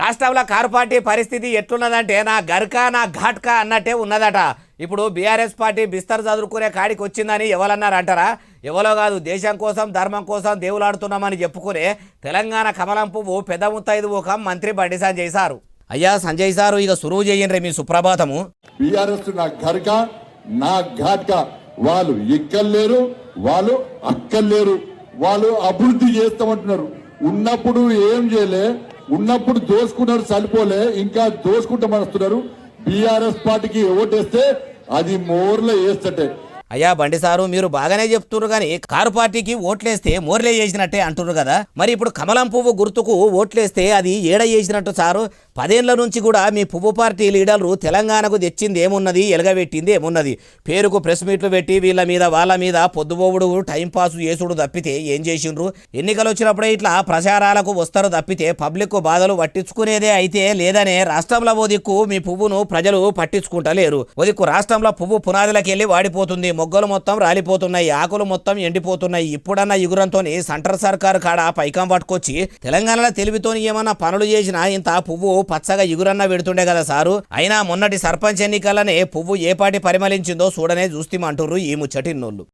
రాష్ట్రంలో car party పరిస్థితి ఎట్లున్నదంటే నా గర్కా నా ఘాట్కా అన్నట్టే ఉన్నదట. ఇప్పుడు బీఆర్ఎస్ పార్టీ బిస్తర్ చదువుకునే కాడికి వచ్చిందని ఎవరన్నారు అంటారా ఎవరో కాదు దేశం కోసం ధర్మం కోసం దేవులాడుతున్నామని చెప్పుకునే తెలంగాణ కమలం పువ్వు పెద్ద ముత్తైదు ఒక మంత్రి బండి సంజయ్ సారు. అయ్యా సంజయ్ సారు ఇక సురువు చేయండి మీ సుప్రభాతము. బీఆర్ఎస్ నా గర్కా నా ఘాట్కా. వాళ్ళు ఇక్కర్లేరు వాళ్ళు అక్కర్లేరు. వాళ్ళు అభివృద్ధి చేస్తామంటున్నారు. ఉన్నప్పుడు ఏం చేయలే? ఉన్నప్పుడు దోసుకున్నారు చనిపోలే ఇంకా దోసుకుంటామని వస్తున్నారు బీఆర్ఎస్ పార్టీకి ఓటేస్తే అది మోర్లో వేస్తటే అయ్యా బండి సారు మీరు బాగానే చెప్తున్నారు కానీ కారు పార్టీకి ఓట్లేస్తే మోర్లే చేసినట్టే అంటున్నారు కదా. మరి ఇప్పుడు కమలం పువ్వు గుర్తుకు ఓట్లేస్తే అది ఏడ చేసినట్టు సారు? పదేళ్ళ నుంచి కూడా మీ పువ్వు పార్టీ లీడర్లు తెలంగాణకు తెచ్చింది ఏమున్నది ఎలగబెట్టింది ఏమున్నది? పేరుకు ప్రెస్ మీట్లు పెట్టి వీళ్ళ మీద వాళ్ళ మీద పొద్దుబోవుడు టైం పాస్ చేసుడు తప్పితే ఏం చేసిండ్రు? ఎన్నికలు వచ్చినప్పుడే ఇట్లా ప్రచారాలకు వస్తారు తప్పితే పబ్లిక్ బాధలు పట్టించుకునేదే అయితే లేదనే రాష్ట్రంలో ఓ దిక్కు మీ పువ్వును ప్రజలు పట్టించుకుంటలేరు. ఓ దిక్కు రాష్ట్రంలో పువ్వు పునాదులకి వెళ్ళి వాడిపోతుంది. మొగ్గలు మొత్తం రాలిపోతున్నాయి ఆకులు మొత్తం ఎండిపోతున్నాయి. ఇప్పుడన్న ఇగురంతోని సెంటర్ సర్కారు కాడ పైకం పట్టుకొచ్చి తెలంగాణలో తెలివితోని ఏమన్నా పనులు చేసినా ఇంత పువ్వు పచ్చగా ఇగురన్న పెడుతుండే కదా సారు. అయినా మొన్నటి సర్పంచ్ ఎన్నికలనే పువ్వు ఏ పాటి పరిమళించిందో చూడనే చూస్తామంటుర్రు ఈ ముచ్చటిన్నోళ్ళు.